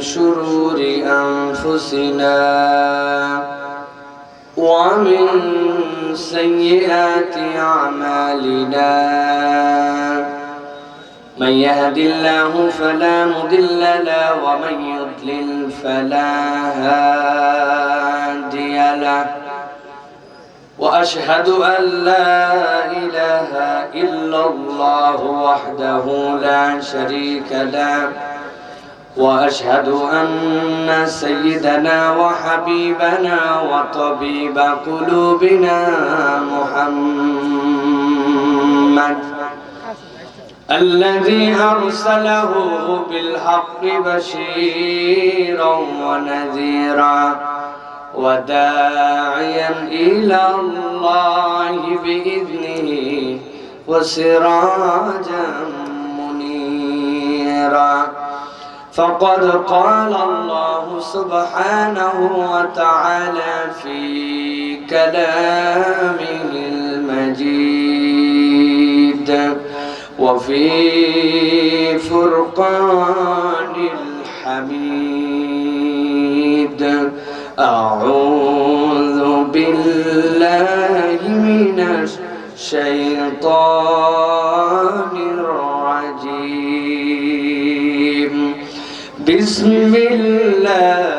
شرور أنفسنا ومن سيئات أعمالنا. من يهد الله فلا مضل له ومن يضلل فلا هادي له. وأشهد أن لا إله إلا الله وحده لا شريك له. وأشهد أن سيدنا وحبيبنا وطبيب قلوبنا محمد الذي أرسله بالحق بشيرا ونذيرا وداعيا إلى الله بإذنه وسراجا فقد قال الله سبحانه وتعالى في كلامه المجيد وفي فرقان الحميد. أعوذ بالله من الشيطان بسم الله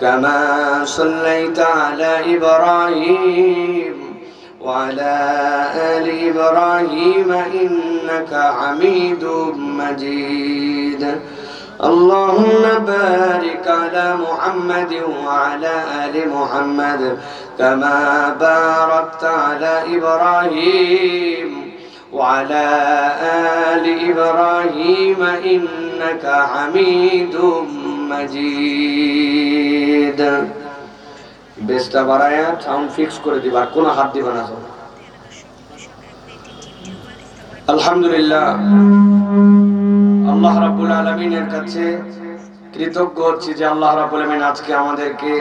كما صليت على إبراهيم وعلى آل إبراهيم إنك حميد مجيد. اللهم بارك على محمد وعلى آل محمد كما باركت على إبراهيم وعلى آل إبراهيم إنك حميد مجيد বাড়ায়া sound fix করে কোনো হাত না আলহামদুলিল্লাহ। আল্লাহ কাছে কৃতজ্ঞ হচ্ছি যে আল্লাহ আজকে আমাদেরকে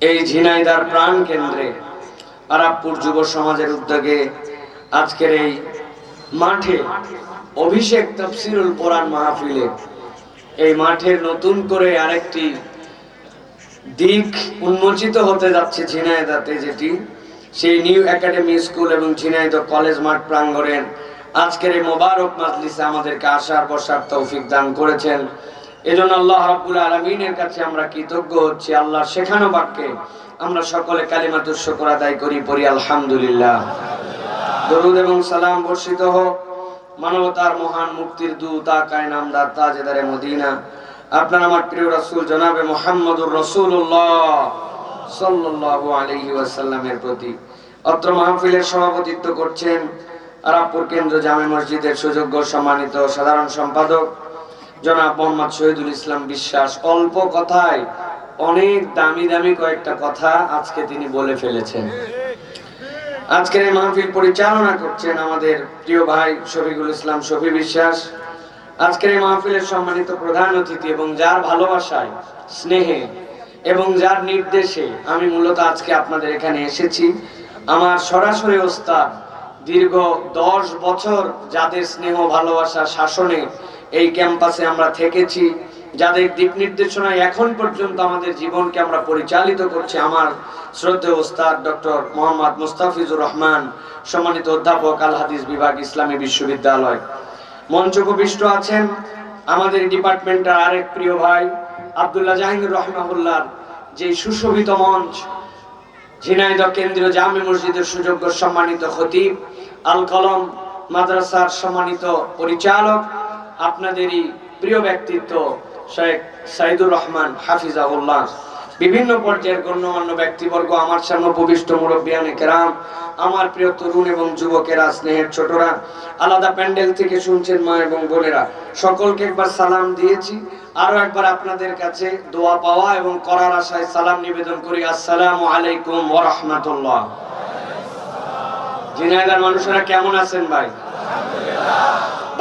এই ঝিনাইদার প্রাণ কেন্দ্রে আরাবপুর যুব সমাজের উদ্যোগে আজকের এই মাঠে অভিষেক তফসিরুল কোরআন মাহফিলে এই মাঠের নতুন করে আরেকটি দিক উন্মোচিত হতে যাচ্ছে ঝিনাইদাতে যেটি সেই নিউ একাডেমি স্কুল এবং ঝিনাইদহ কলেজ মাঠ প্রাঙ্গণের আজকের এই মোবারক মাজলিসে আমাদেরকে আসার বসার তৌফিক দান করেছেন। এজন্য আল্লাহ রাব্বুল আলামিনের কাছে আমরা কৃতজ্ঞ হচ্ছি। আল্লাহ শেখানো বাক্যে আমরা সকলে কালিমাতুর শুকর আদায় করি, পড়ি আলহামদুলিল্লাহ। দরুদ এবং সালাম বর্ষিত হোক। মানবতার মহান মুক্তির দূত আকায় নামদার তাজেদারে মদিনা। আপনার আমার প্রিয় রাসূল জনাবে মুহাম্মদুর রাসূলুল্লাহ সাল্লাল্লাহু আলাইহি ওয়াসাল্লামের প্রতি। অত্র মাহফিলের সভাপতিত্ব করছেন আরাবপুর কেন্দ্র জামে মসজিদের সুযোগ্য সম্মানিত সাধারণ সম্পাদক জনাব মোহাম্মদ শহীদুল ইসলাম বিশ্বাস। অল্প কথায় অনেক দামি দামি কয়েকটা কথা আজকে তিনি বলে ফেলেছেন। আজকের এই মাহফিল পরিচালনা করছেন আমাদের প্রিয় ভাই শফিকুল ইসলাম শফি বিশ্বাস। আজকের এই মাহফিলের সম্মানিত প্রধান অতিথি এবং যার ভালোবাসায়, স্নেহে এবং যার নির্দেশে আমি মূলত আজকে আপনাদের এখানে এসেছি। আমার সরাসরি ওস্তাদ, দীর্ঘ দশ বছর যাদের স্নেহ ভালোবাসা শাসনে এই ক্যাম্পাসে আমরা থেকেছি যাদের দিক নির্দেশনায় এখন পর্যন্ত আমাদের জীবনকে আমরা পরিচালিত করছি, আমার শ্রদ্ধেয় ওস্তাদ ডক্টর মোহাম্মদ মুস্তাফিজুর রহমান, সম্মানিত অধ্যাপক আল হাদিস বিভাগ ইসলামী বিশ্ববিদ্যালয়। মঞ্চ উপবিষ্ট আছেন আমাদের ডিপার্টমেন্টের আরেক প্রিয় ভাই, আব্দুল্লাহ জাহাঙ্গীর রহমাহুল্লাহ যে সুশোভিত মঞ্চ, ঝিনাইদহ কেন্দ্রীয় জামে মসজিদের সুযোগ্য সম্মানিত খতিব আল কলম মাদ্রাসার সম্মানিত পরিচালক, আপনাদেরই প্রিয় ব্যক্তিত্ব শেখ সাইদুর রহমান বিভিন্ন পর্যায়ের গণ্যমান্য ব্যক্তিবর্গ আমার সামনে উপবিষ্ট মুরব্বিয়ানে কেরাম, আমার প্রিয় তরুণ এবং যুবকেরা, স্নেহের ছোটরা, আলাদা প্যান্ডেল থেকে শুনছেন মা এবং বোনেরা, সকলকে একবার সালাম দিয়েছি। আরও একবার আপনাদের কাছে দোয়া পাওয়া এবং করার আশায় সালাম নিবেদন করি। আসসালামু আলাইকুম ওয়া রাহমাতুল্লাহ। ঝিনাইদার মানুষেরা কেমন আছেন ভাই?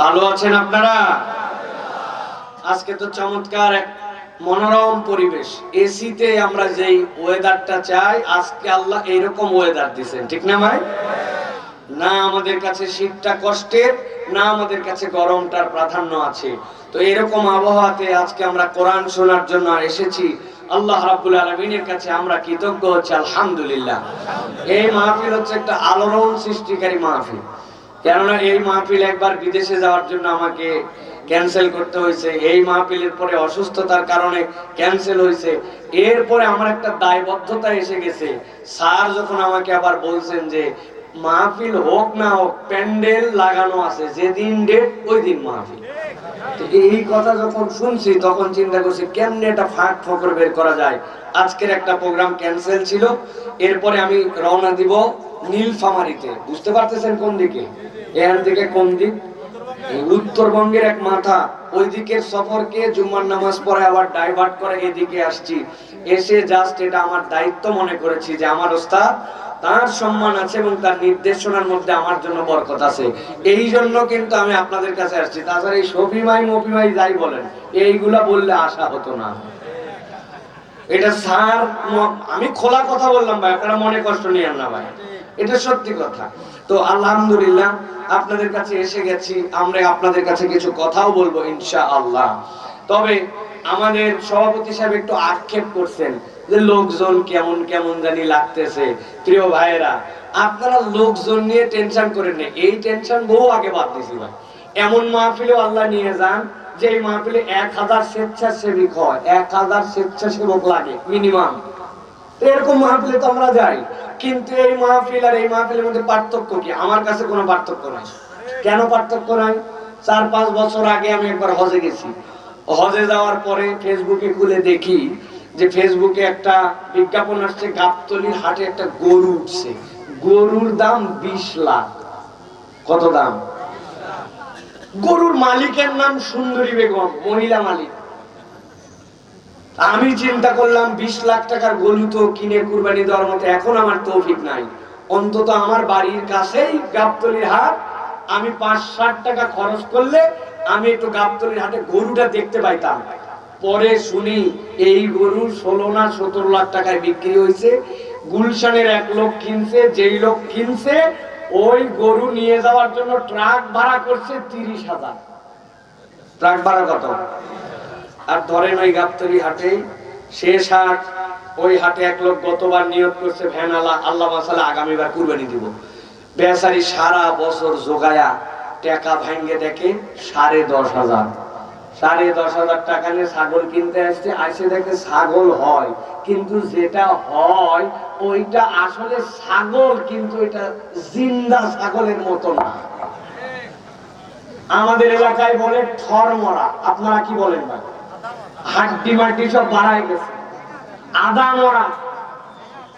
ভালো আছেন আপনারা? আজকে তো চমৎকার এক মনোরম পরিবেশ। এসিতে আমরা যেই ওয়েদারটা চাই, আজকে আল্লাহ এইরকম ওয়েদার দিছেন, ঠিক না ভাই? না আমাদের কাছে শীতটা কষ্টের, না আমাদের কাছে গরমটার প্রাধান্য আছে। তো এরকম আবহাওয়াতে আজকে আমরা কোরআন শোনার জন্য এসেছি। আল্লাহ রাব্বুল আলামিনের কাছে আমরা কৃতজ্ঞ হচ্ছি, আলহামদুলিল্লাহ। এই মাহফিল হচ্ছে একটা আলোড়ন সৃষ্টিকারী মাহফিল। কেননা এই মাহফিল একবার বিদেশে যাওয়ার জন্য আমাকে ক্যান্সেল করতে হয়েছে। এই মাহফিলের পরে অসুস্থতার কারণে ক্যান্সেল হয়েছে। এরপরে আমার একটা দায়বদ্ধতা এসে গেছে। স্যার যখন আমাকে আবার বলছেন যে, মাহফিল হোক না হোক, প্যান্ডেল লাগানো আছে। যেদিন ডেট ওই দিন মাহফিল এই কথা যখন শুনছি, তখন চিন্তা করছি, কেমনে এটা ফাঁক ফকর বের করা যায়? আজকের একটা প্রোগ্রাম ক্যান্সেল ছিল। এরপরে আমি রওনা দিব নীলফামারিতে। বুঝতে পারতেছেন কোন দিকে? এখান থেকে কোন দিক? উত্তরবঙ্গের এক মাথা, ওইদিকের সফরকে জুম্মার নামাজ পড়ে আবার ডাইভার্ট করে এদিকে আসছি। এসে জাস্ট এটা আমার দায়িত্ব মনে করেছি যে আমার ওস্তাদ, তার সম্মান আছে এবং তার নির্দেশনার মধ্যে আমার জন্য বরকত আছে। এই জন্য কিন্তু আমি আপনাদের কাছে আসছি। তাছাড়া এই সফিমাই মফিমাই যাই বলেন, এইগুলা বললে আশা হতো না। এটা স্যার আমি খোলা কথা বললাম ভাই, আপনারা মনে কষ্ট নিয়েন না ভাই। এটা সত্যি কথা। তো আলহামদুলিল্লাহ, আপনাদের কাছে এসে গেছি, আমরা আপনাদের কাছে কিছু কথাও বলব ইনশা আল্লাহ তবে আমাদের সভাপতি সাহেব একটু আক্ষেপ করছেন যে লোকজন কেমন কেমন জানি লাগতেছে। প্রিয় ভাইয়েরা, আপনারা লোকজন নিয়ে টেনশন করেন এই টেনশন বহু আগে বাদ দিছি ভাই। এমন মাহফিলেও আল্লাহ নিয়ে যান যে মাহফিলে এক হাজার স্বেচ্ছাসেবিক হয়, এক হাজার স্বেচ্ছাসেবক লাগে মিনিমাম এরকম মাহফিলে তো আমরা যাই। কিন্তু এই মাহফিল আর এই মাহফিলের মধ্যে পার্থক্য কি? আমার কাছে কোনো পার্থক্য নাই। কেন পার্থক্য নাই? চার পাঁচ বছর আগে আমি একবার হজে গেছি। হজে যাওয়ার পরে ফেসবুকে খুলে দেখি যে ফেসবুকে একটা বিজ্ঞাপন আসছে, গাবতলির হাটে একটা গরু উঠছে। গরুর দাম বিশ লাখ। কত দাম? গরুর মালিকের নাম সুন্দরী বেগম, মহিলা মালিক। আমি চিন্তা করলাম, বিশ লাখ টাকার গরু তো কিনে কুরবানি দেওয়ার মতো এখন আমার তৌফিক নাই। অন্তত আমার বাড়ির কাছেই গাবতলির হাট। আমি পাঁচ ষাট টাকা খরচ করলে আমি একটু গাবতলির হাটে গরুটা দেখতে পাইতাম। পরে শুনি, এই গরু ষোলো না সতেরো লাখ টাকায় বিক্রি হয়েছে গুলশানের এক লোক কিনছে, যেই লোক কিনছে ওই গরু নিয়ে যাওয়ার জন্য ট্রাক ভাড়া করছে তিরিশ হাজার। ট্রাক ভাড়া কত? আর ধরেন ওই গাবতলি হাটে শেষ হাট ওই হাটে এক লোক গতবার নিয়োগ করছে, ভ্যান আল্লাহ আল্লাহ মাসালা আগামীবার কুরবানি দিব। বেচারি সারা বছর জোগায়া টাকা ভাঙ্গে দেখে সাড়ে দশ হাজার। সাড়ে দশ হাজার টাকা নিয়ে ছাগল কিনতে আসছে আসে দেখে ছাগল হয়। কিন্তু যেটা হয়, ওইটা আসলে ছাগল, কিন্তু এটা জিন্দা ছাগলের মতো না। আমাদের এলাকায় বলে ঠর মরা। আপনারা কি বলেন ভাই? হাড্ডি মাটি সব বাড়ায় গেছে। আদা মরা।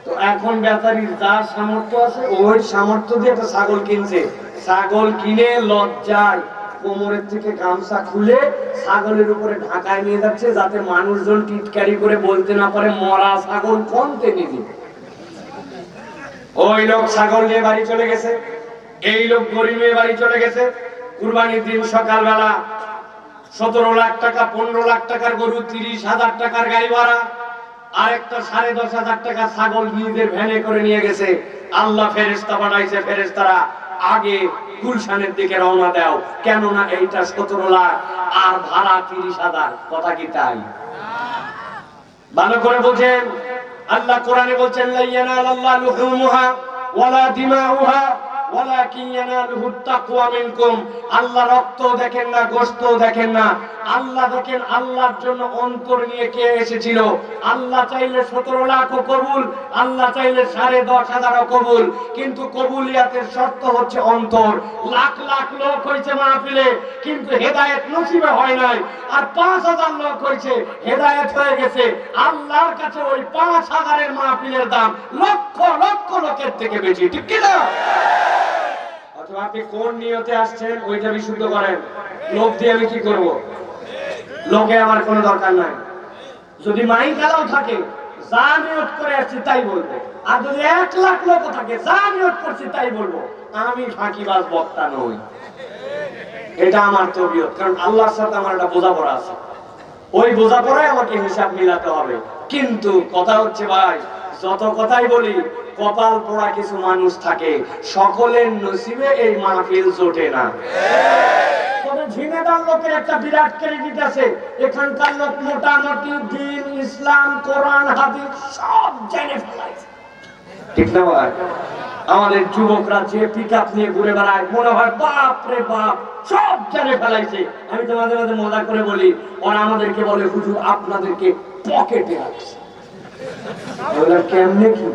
তো এখন বেচারির যার সামর্থ্য আছে, ওই সামর্থ্য দিয়ে একটা ছাগল কিনছে। ছাগল কিনে লজ্জায় কোমরের থেকে গামছা খুলে ছাগলের উপরে ঢাকায় নিয়ে যাচ্ছে যাতে মানুষজন টিটকারি করে বলতে না পারে, মরা ছাগল কোনতে নিবি ওই লোক ছাগল নিয়ে বাড়ি চলে গেছে, এই লোক গরিব নিয়ে বাড়ি চলে গেছে। কুরবানির দিন সকালবেলা সতেরো লাখ টাকা, পনেরো লাখ টাকার গরু, তিরিশ হাজার টাকার গাড়ি ভাড়া আর একটা সাড়ে দশ হাজার টাকা ছাগল নিজেদের ভ্যানে করে নিয়ে গেছে। আল্লাহ ফেরেস্তা বানাইছে ফেরেস্তারা আগে গুলশানের দিকে রওনা দাও। কেননা এইটা সতেরো লাখ আর ভাড়া তিরিশ হাজার। কথা কি তাই? ভালো করে বলছেন আল্লাহ কোরআনে বলছেন, লাইয়ানা আল্লাহ লুহুমুহা ওয়ালা দিমাউহা আল্লাহ রক্ত দেখেন না গোশত দেখেন না। আল্লাহ দেখেন আল্লাহর জন্য অন্তর নিয়ে কে এসেছিল? আল্লাহ চাইলে 17 লাখও কবুল, আল্লাহ চাইলে সাড়ে দশ হাজারও কবুল। কিন্তু কবুলিয়াতের শর্ত হচ্ছে অন্তর। লাখ লাখ লোক হয়েছে মাহফিলে, কিন্তু হেদায়েত নসিবে হয় নাই। আর পাঁচ হাজার লোক হয়েছে, হেদায়েত হয়ে গেছে। আল্লাহর কাছে ওই পাঁচ হাজারের মাহফিলের দাম লক্ষ লক্ষ লোকের থেকে বেশি, ঠিক কিনা? অথবা আপনি কোন নিয়তে আসছেন, ওইটা বিশুদ্ধ করেন লোক দিয়ে আমি কি করব? লোকে আমার কোনো দরকার নাই। যদি থাকে, যা নিয়ত করে আসছি তাই বলব। আর যদি এক লাখ লোক থাকে, যা নিয়ত করছি তাই বলব। আমি বক্তা নই। এটা আমার তবিয়ত, কারণ আল্লাহর সাথে আমার একটা বোঝাপড়া আছে। ওই বোঝাপড়ায় আমাকে হিসাব মিলাতে হবে। কিন্তু কথা হচ্ছে ভাই যত কথাই বলি, কপাল পোড়া কিছু মানুষ থাকে। সকলের নসিবে এই মাহফিল জোটে না। লোকের একটা বিরাট ক্রেডিট আছে। এখানকার লোক মোটামুটি দিন, ইসলাম, কোরআন সব ফেলাইছে। আমাদের যুবকরা যে পিক নিয়ে ঘুরে বেড়ায়, মনে হয়, বাপ সব ফেলাইছে। আমি তো মাঝে মাঝে মজা করে বলি, ওরা আমাদেরকে বলে, হুজুর, আপনাদেরকে পকেটে রাখছে। কেমনে কি?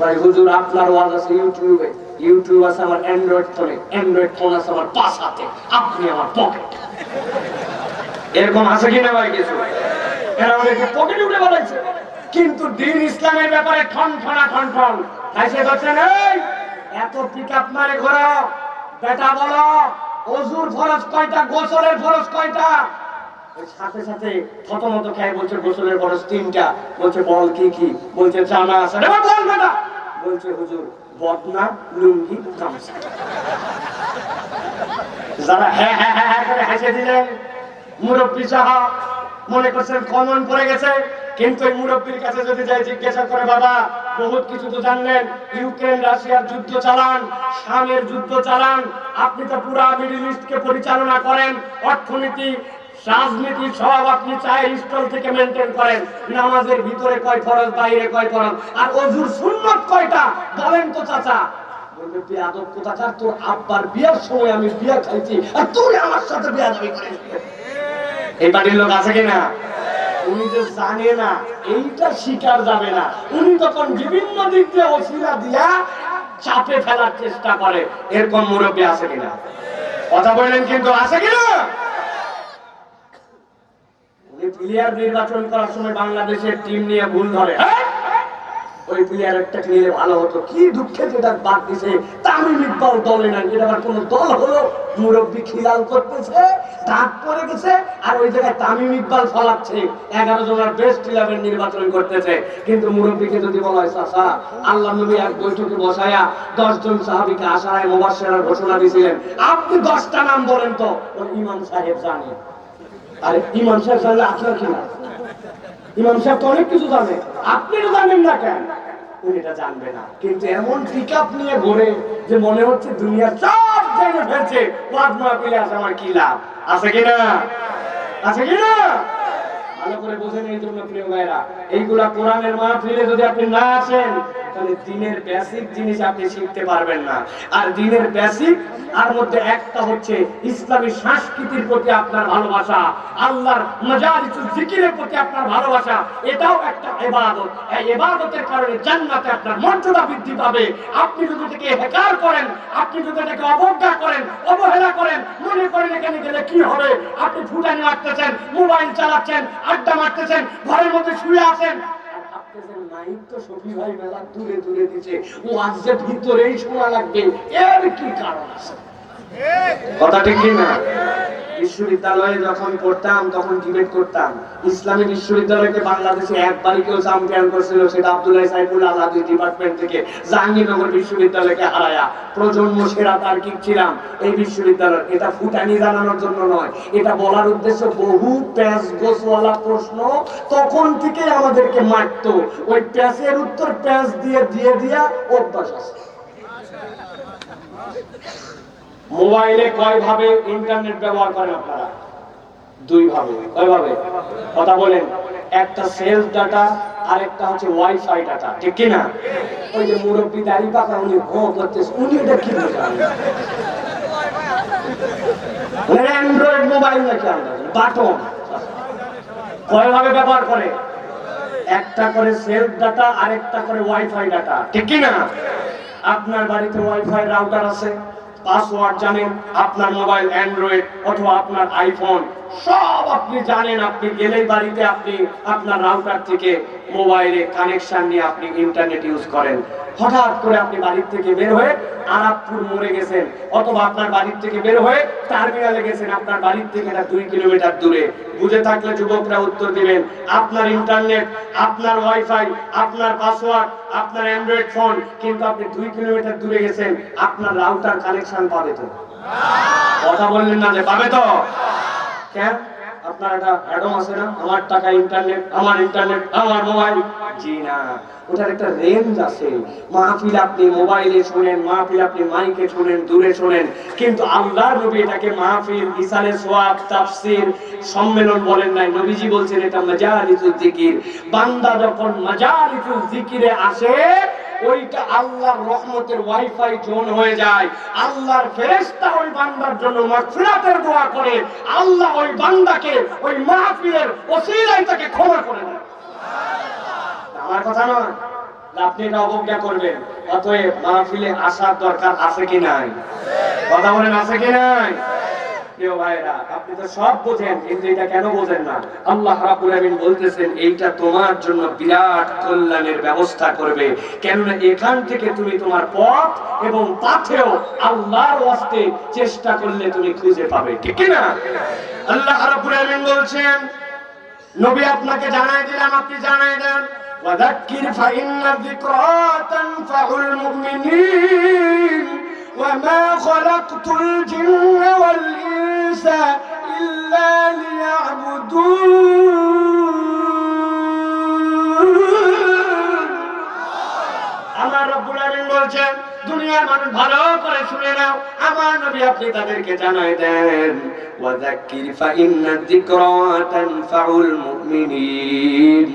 ভাই, হুজুর, আপনার ওয়াজ আছে ইউটিউবে। ইউটিউব আছে আমার অ্যান্ড্রয়েড ফোনে। অ্যান্ড্রয়েড ফোন আছে আমার আপনি আমার পকেট এরকম আছে কি না ভাই কিছু? এরা আমাদেরকে পকেটে উঠে বলেছে। কিন্তু দিন ইসলামের ব্যাপারে ঠন ঠনা ঠন ঠন তাই সে বলছেন এই, এত পিক আপ মারে ঘোরা বেটা বলো, অজুর ফরজ কয়টা? গোসলের ফরজ কয়টা? সাথে সাথে থতমত বলছে গোসলের ফরজ তিনটা বলছে, বল কি কি? বলছে জানা বলছে, হুজুর, বদনা, লুঙ্গি, গামছা। যারা হ্যাঁ হ্যাঁ হ্যাঁ হ্যাঁ করে হেসে দিলেন মুরব্বী সাহা মনে করছেন কমন পড়ে গেছে, কিন্তু এই মুরব্বীর কাছে যদি যাই জিজ্ঞাসা করে, বাবা, বহুত কিছু তো জানলেন, ইউক্রেন, রাশিয়ার যুদ্ধ চালান শামের যুদ্ধ চালান, আপনি তো পুরা মিডিল ইস্টকে পরিচালনা করেন, অর্থনীতি রাজনীতি, সব আপনি চায়ের স্টল থেকে মেনটেন করেন, নামাজের ভিতরে কয় ফরজ, বাইরে কয় ফরজ, আর অজুর সুন্নত কয়টা? বলেন তো চাচা। এইটা শিকার যাবে না। উনি তখন বিভিন্ন দিক দিয়ে অসিলা দিয়া চাপে ফেলার চেষ্টা করে। এরকম মুরব্বী আছে কিনা? কথা বললেন কিন্তু আছে কিনা? প্লেয়ার নির্বাচন করার সময় বাংলাদেশের টিম নিয়ে ভুল ধরে? ওই প্লেয়ারটা নিলে ভালো হতো। কি দুঃখে যেটা বাদ দিছে। তামিম ইকবাল দলে না এটা আবার কোন দল হলো? মুরব্বী খিলাল করতেছে, দাঁত পড়ে গেছে, আর ওই জায়গায় তামিম ইকবাল ফলাচ্ছে। এগারো জনের বেস্ট ইলেভেন নির্বাচন করতেছে। কিন্তু মুরব্বীকে যদি বলা হয় চাষা আল্লাহ নবী এক বৈঠকে বসায়া দশ জন সাহাবিকে আশায় মোবাসেরার ঘোষণা দিয়েছিলেন আপনি দশটা নাম বলেন তো, ওই ইমাম সাহেব জানে। আরে, ইমাম সাহেব জানলে আপনার কি ইমাম সাহেব তো অনেক কিছু জানে। আপনি তো জানেন না কেন? উনি এটা জানবে না। কিন্তু এমন পিক নিয়ে ঘোরে যে মনে হচ্ছে দুনিয়ার সব জেনে ফেলছে। ওয়াজ মাহফিলে আছে, আমার কি লাভ? আছে কিনা? আছে কিনা? ভালো করে বোঝেন এই জন্য প্রিয় ভাইরা। এইগুলা কোরআনের মাহফিলে যদি আপনি না আসেন, তাহলে দিনের বেসিক জিনিস আপনি শিখতে পারবেন না। আর দিনের বেসিক আর মধ্যে একটা হচ্ছে ইসলামী সংস্কৃতির প্রতি আপনার ভালোবাসা, আল্লাহর মাজারিসুল জিকিরের প্রতি আপনার ভালোবাসা, এটাও একটা ইবাদত। এই ইবাদতের কারণে জান্নাতে আপনার মর্যাদা বৃদ্ধি পাবে। আপনি যদি এটাকে হেকার করেন, আপনি যদি এটাকে অবজ্ঞা করেন, অবহেলা করেন, মনে করেন এখানে গেলে কি হবে? আপনি ফুটানি মারতেছেন, মোবাইল চালাচ্ছেন আড্ডা মারতেছেন ঘরের মধ্যে শুয়ে আছেন। তো ভাই মেলা দূরে দূরে দিছে ও আজ ভিতরেই শোনা লাগবে। এর কি কারণ আছে? কথা ঠিক কি না? বিশ্ববিদ্যালয়ে যখন পড়তাম, তখন ডিবেট করতাম। ইসলামী বিশ্ববিদ্যালয়কে বাংলাদেশে একবারই কেউ চ্যাম্পিয়ন করছিল, সেটা আব্দুল্লাহ সাইফুল আলাদি ডিপার্টমেন্ট থেকে জাহাঙ্গীরনগর বিশ্ববিদ্যালয়কে হারায়া। প্রজন্ম সেরা তার্কিক ছিলাম এই বিশ্ববিদ্যালয় এটা ফুটানি জানানোর জন্য নয়। এটা বলার উদ্দেশ্য বহু প্যাস গোসওয়ালা প্রশ্ন তখন থেকে আমাদেরকে মারতো। ওই প্যাসের উত্তর প্যাস দিয়ে দিয়ে, দিয়া অভ্যাস আছে। মোবাইলে কয় ভাবে ইন্টারনেট ব্যবহার করেন আপনারা? দুই ভাবে কয় ভাবে কথা বলেন। একটা সেলফ ডাটা আর একটা হচ্ছে ওয়াইফাই ডাটা, ঠিক কি না ওই যে মুরব্বী দাড়ি পাকা, উনি হো করতেছে। উনি এটা কি বোঝান অ্যান্ড্রয়েড মোবাইল নাকি আমরা? বাটন। কয় ভাবে ব্যবহার করে? একটা করে সেলফ ডাটা আর একটা করে ওয়াইফাই ডাটা, ঠিক কি না আপনার বাড়িতে ওয়াইফাই রাউটার আছে? পাসওয়ার্ড জানেন, আপনার মোবাইল অ্যান্ড্রয়েড অথবা আপনার আইফোন। সব আপনি জানেন, আপনি গেলেই বাড়িতে আপনি আপনার রাউটার থেকে মোবাইলে কানেকশন নিয়ে আপনি ইন্টারনেট ইউজ করেন। হঠাৎ করে আপনি বাড়ির থেকে বের হয়ে আরাপপুর মরে গেছেন, অথবা আপনার বাড়ির থেকে বের হয়ে টার্মিনালে গেছেন, আপনার বাড়ির থেকে এটা দুই কিলোমিটার দূরে। বুঝে থাকলে যুবকরা উত্তর দিবেন, আপনার ইন্টারনেট, আপনার ওয়াইফাই, আপনার পাসওয়ার্ড, আপনার অ্যান্ড্রয়েড ফোন, কিন্তু আপনি দুই কিলোমিটার দূরে গেছেন, আপনার রাউটার কানেকশন পাবে তো? কথা বললেন না যে পাবে তো? কেন? আপনার একটা অ্যাডম আছে না? আমার টাকা ইন্টারনেট আমার ইন্টারনেট আমার মোবাইল জি না। ওটার একটা রেঞ্জ আছে। মাহফিল আপনি মোবাইলে শোনেন, মাহফিল আপনি মাইকে শোনেন, দূরে শোনেন। কিন্তু আল্লাহর নবী এটাকে মাহফিল ইসালে সোয়াব, তাফসীর, সম্মেলন বলেন নাই। নবীজি বলছেন এটা মাজালিসুল জিকির। বান্দা যখন মাজালিসুল জিকিরে আসে ওইটা আল্লাহর রহমতের ওয়াইফাই জোন হয়ে যায়। আল্লাহর ফেরেশতা ওই বান্দার জন্য মাগফিরাতের দোয়া করে। আল্লাহ ওই বান্দাকে ওই মাহফিলের ওসিলায় তাকে ক্ষমা করে দেয়। আমার কথা যে আপনি এটা অবজ্ঞা করবেন। অতএব মাহফিলে আসার দরকার আছে কি নাই? কথা বলেন, আছে কি নাই? প্রিয় ভাইরা আপনি তো সব বোঝেন কিন্তু এটা কেন বোঝেন না আল্লাহ রাব্বুল আমিন বলতেছেন এইটা তোমার জন্য বিরাট কল্যাণের ব্যবস্থা করবে কেননা এখান থেকে তুমি তোমার পথ এবং পাথেও আল্লাহর ওয়াস্তে চেষ্টা করলে তুমি খুঁজে পাবে ঠিক কি না আল্লাহ রাব্বুল আমিন বলছেন নবী আপনাকে জানাই দিলাম আপনি জানাই দেন وذكر فإن الذكرى تنفع المؤمنين وما خلقت الجن والإنس إلا ليعبدون আমার রব্বুল আলামিন বলছেন দুনিয়ার মানুষ ভালো করে শুনে নাও। আমার নবী আপনি তাদেরকে জানাই দেন, ওয়াযাক্কির ফাইন্না যিকরা তানফাউল মুমিনিন।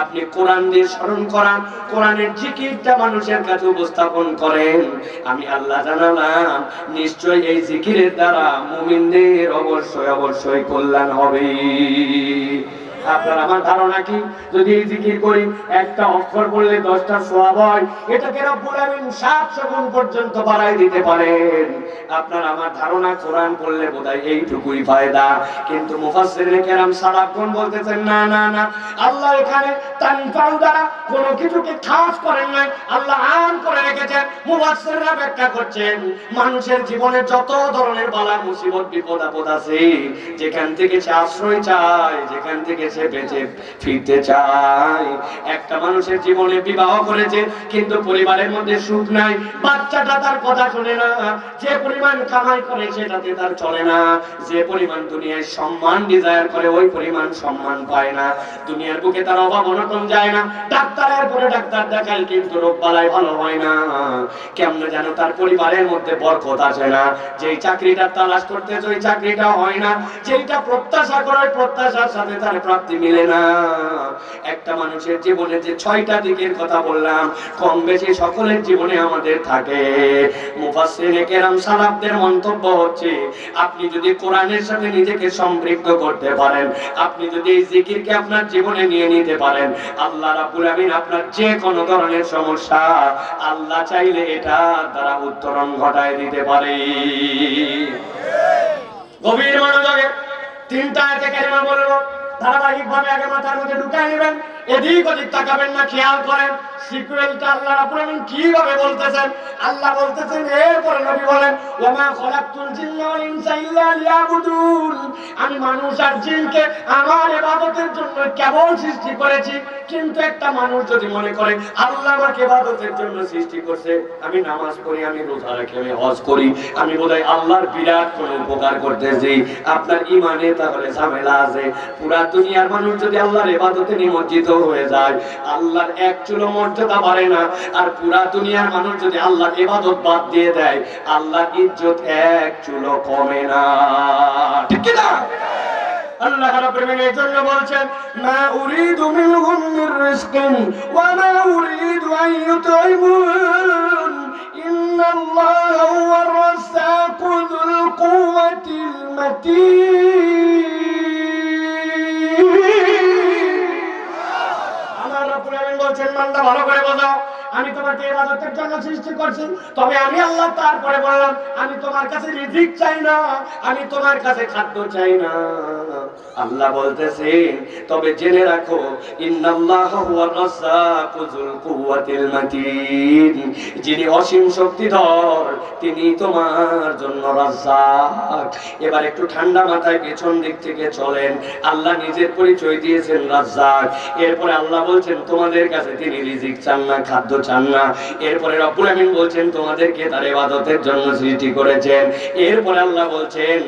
আপনি কোরআন দিয়ে স্মরণ করান, কোরআনের জিকিরটা মানুষের কাছে উপস্থাপন করেন। আমি আল্লাহ জানালাম নিশ্চয় এই জিকিরের দ্বারা মুমিনদের অবশ্যই অবশ্যই কল্যাণ হবে আপনার আমার ধারণা কি? যদি এই জিকির করি, একটা অক্ষর বললে দশটা সোয়াব হয়, এটাকে রব্বুল আমিন সাতশো গুণ পর্যন্ত বাড়াই দিতে পারেন। আপনার আমার ধারণা কোরআন পড়লে বোধহয় এইটুকুই ফায়দা। কিন্তু মুফাসসিরিনে কেরাম সারাক্ষণ বলতেছেন, না না না, আল্লাহ এখানে তানফাউ দ্বারা কোনো কিছুকে খাস করেন নাই। আল্লাহ আম করে রেখেছেন, মুফাসসিররা ব্যাখ্যা করছেন, মানুষের জীবনে যত ধরনের বালা, মুসিবত, বিপদ, আপদ আছে, যেখান থেকে সে আশ্রয় চায়, যেখান থেকে সে বেঁচে ফিরতে চায়। একটা মানুষের জীবনে বিবাহ করেছে, কিন্তু পরিবারের মধ্যে সুখ নাই। বাচ্চাটা তার কথা শুনে না। যে পরিমাণ কামাই করে সেটাতে তার চলে না। যে পরিমাণ দুনিয়ায় সম্মান ডিজায়ার করে, ওই পরিমাণ সম্মান পায় না। দুনিয়ার বুকে তার অভাব অনটন যায় না। ডাক্তারের পরে ডাক্তার দেখায়, কিন্তু রোগ বালাই ভালো হয় না। কেমনে যেন তার পরিবারের মধ্যে বরকত আসে না। যেই চাকরিটা তালাশ করতে ওই চাকরিটা হয় না। যেইটা প্রত্যাশা করে প্রত্যাশার সাথে তার প্রাপ্তি মিলে না। একটা মানুষের জীবনে যে ছয়টা দিকের কথা বললাম, কম বেশি সকলের জীবনে আমাদের থাকে। মুফাসসিরে কেরাম মন্তব্য হচ্ছে, আপনি যদি কোরআনের সাথে নিজেকে সম্পৃক্ত করতে পারেন, আপনি যদি এই জিকিরকে আপনার জীবনে নিয়ে নিতে পারেন, আল্লাহ রাব্বুল আমিন আপনার যে কোনো ধরনের সমস্যা, আল্লাহ চাইলে এটা দ্বারা উত্তরণ ঘটায় দিতে পারে। গভীর মনোযোগে তিনটা আয়াতে কারিমা বলব ধারাবাহিক ভাবে আগে মাথার মধ্যে ঢুকাই নেবেন এদিক ওদিক তাকাবেন না, খেয়াল করেন সিকুয়েলটা আল্লাহ রাব্বুল কীভাবে বলতেছেন? আল্লাহ বলতেছেন, এরপরে নবী বলেন আমি মানুষ আর জিনকে আমার জন্য কেবল সৃষ্টি করেছি, কিন্তু একটা মানুষ যদি মনে করে, আল্লাহ আমাকে জন্য সৃষ্টি করছে, আমি নামাজ পড়ি, আমি রোজা রাখি, আমি হজ করি, আমি বোধহয় আল্লাহর বিরাট কোনো উপকার করতেছি। আপনার ইমানে তাহলে ঝামেলা আছে। পুরা দুনিয়ার মানুষ যদি আল্লাহর ইবাদতে নিমজ্জিত হয়ে যায়। আল্লাহর এক চুলো মর্যাদা বাড়ে না। আর পুরা দুনিয়ার মানুষ যদি আল্লাহর ইবাদত বাদ দিয়ে দেয়, আল্লাহর ইজ্জত এক চুলো কমে না। ঠিক কি না? আল্লাহ বলছেন বলছেন বান্দা ভালো করে বোঝাও। আমি তোমাকে ইবাদতের জন্য সৃষ্টি করছি। তবে আমি আল্লাহ তারপরে বললাম, আমি তোমার কাছে রিজিক চাই না, আমি তোমার কাছে খাদ্য চাই না। আল্লাহ বলতেছেন তবে জেনে রাখো, ইন্নাল্লাহ হুয়ার রাজ্জাকু কুওয়াতিল মাতিন। যিনি অসীম শক্তিধর, তিনি তোমার জন্য রাজ্জাক। এবার একটু ঠান্ডা মাথায় পেছন দিক থেকে চলেন। আল্লাহ নিজের পরিচয় দিয়েছেন রাজ্জাক। এরপরে আল্লাহ বলছেন, তোমাদের কাছে তিনি রিজিক চান না, খাদ্য চান না এরপরে রব্বুল আমিন বলছেন, তোমাদেরকে তার ইবাদতের জন্য সৃষ্টি করেছেন। এরপরে আল্লাহ বলছেন,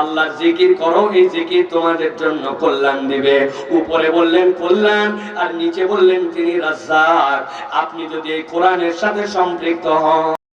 আল্লাহ জিকির করো, এই জিকির তোমাদের জন্য কল্যাণ দিবে। উপরে বললেন, কল্যাণ। আর নিচে বললেন, তিনি রাজ্জাক। আপনি যদি এই কোরআনের সাথে সম্পৃক্ত হন